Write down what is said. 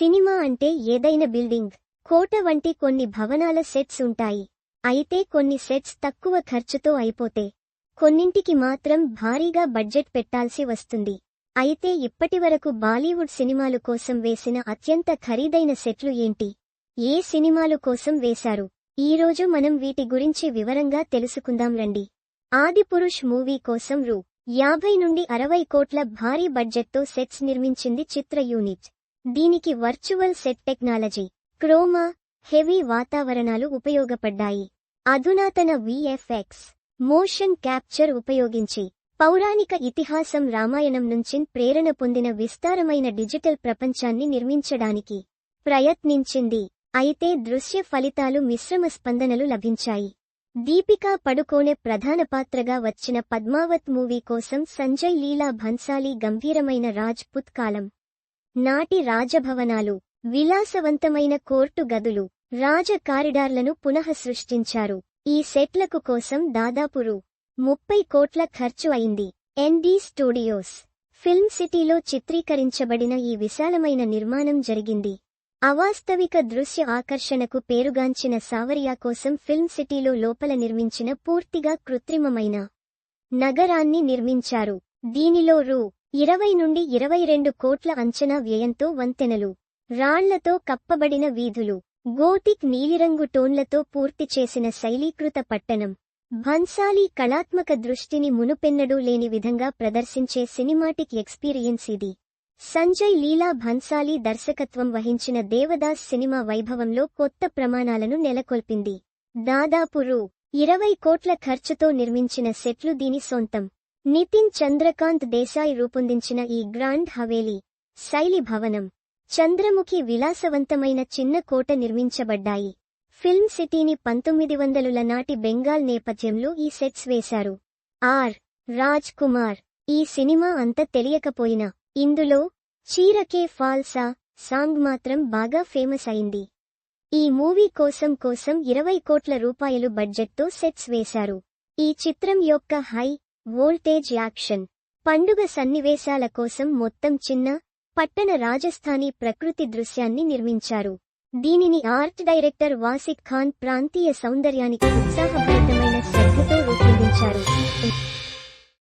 Cinema అంటే ఏదైన building కోట వంటి కొన్ని భవనాల సెట్స్ ఉంటాయి. అయితే కొన్ని సెట్స్ తక్కువ ఖర్చుతో అయిపోతే కొన్నింటికి మాత్రం భారీగా బడ్జెట్ పెట్టాల్సి వస్తుంది. అయితే ఇప్పటివరకు బాలీవుడ్ సినిమాలు కోసం వేసిన అత్యంత ఖరీదైన సెట్లు ఏంటి? ఏ సినిమాలు కోసం వేశారు? ఈరోజు మనం వీటి గురించి వివరంగా తెలుసుకుందాం రండి. ఆదిపురుష్ మూవీ కోసం రూ. యాభై నుండి అరవై కోట్ల భారీ బడ్జెట్తో సెట్స్ నిర్మించింది చిత్ర యూనిట్. దీనికి virtual set technology chroma heavy వాతావరణాలు ఉపయోగపడ్డాయి. అధునాతన విఎఫ్ఎక్స్ మోషన్ క్యాప్చర్ ఉపయోగించి పౌరాణిక ఇతిహాసం రామాయణం నుంచి ప్రేరణ పొందిన విస్తారమైన డిజిటల్ ప్రపంచాన్ని నిర్మించడానికి ప్రయత్నించింది. అయితే దృశ్య ఫలితాలు మిశ్రమ స్పందనలు లభించాయి. దీపికా పడుకోనే ప్రధాన పాత్రగా వచ్చిన పద్మావత్ మూవీ కోసం సంజయ్ లీలా భన్సాలీ గంభీరమైన రాజ్పుత్ కాలం. నాటి రాజభవనాలు విలాసవంతమైన కోర్టు గదులు రాజ కారిడార్లను పునః సృష్టించారు. ఈ సెట్లకు కోసం దాదాపు రూ ముప్పై కోట్ల ఖర్చు అయింది. ఎన్డీ స్టూడియోస్ ఫిల్మ్ సిటీలో చిత్రీకరించబడిన ఈ విశాలమైన నిర్మాణం జరిగింది. అవాస్తవిక దృశ్య ఆకర్షణకు పేరుగాంచిన సావరియా కోసం ఫిల్మ్ సిటీలో లోపల నిర్మించిన పూర్తిగా కృత్రిమమైన నగరాన్ని నిర్మించారు. దీనిలో రూ ఇరవై నుండి ఇరవై రెండు కోట్ల అంచనా వ్యయంతో వంతెనలు రాళ్ళతో కప్పబడిన వీధులు గోతిక్ నీలిరంగు టోన్లతో పూర్తి చేసిన శైలీకృత పట్టణం. భన్సాలీ కళాత్మక దృష్టిని మునుపెన్నడూ లేని విధంగా ప్రదర్శించే సినిమాటిక్ ఎక్స్పీరియన్స్ ఇది. సంజయ్ లీలా భన్సాలీ దర్శకత్వం వహించిన దేవదాస్ సినిమా వైభవంలో కొత్త ప్రమాణాలను నెలకొల్పింది. దాదాపు రూ. ఇరవై కోట్ల ఖర్చుతో నిర్మించిన సెట్లు దీని సొంతం. నితిన్ చంద్రకాంత్ దేశాయ్ రూపొందించిన ఈ గ్రాండ్ హవేలీ శైలి భవనం చంద్రముఖి విలాసవంతమైన చిన్న కోట నిర్మించబడ్డాయి. ఫిల్మ్ సిటీని పంతొమ్మిది వందలుల నాటి బెంగాల్ నేపథ్యంలో ఈ సెట్స్ వేశారు. ఆర్. రాజ్ కుమార్ ఈ సినిమా అంత తెలియకపోయినా ఇందులో చీరకే ఫాల్సా సాంగ్ మాత్రం బాగా ఫేమస్ అయింది. ఈ మూవీ కోసం కోసం ఇరవై కోట్ల రూపాయలు బడ్జెట్తో సెట్స్ వేశారు. ఈ చిత్రం యొక్క హై వోల్టేజ్ యాక్షన్. పండుగ సన్నివేశాల కోసం మొత్తం చిన్న పట్టణ రాజస్థానీ ప్రకృతి దృశ్యాన్ని నిర్మించారు. దీనిని ఆర్ట్ డైరెక్టర్ వాసిక్ ఖాన్ ప్రాంతీయ సౌందర్యానికి ఉత్సాహభరితమైన శ్రద్ధతో రూపొందించారు.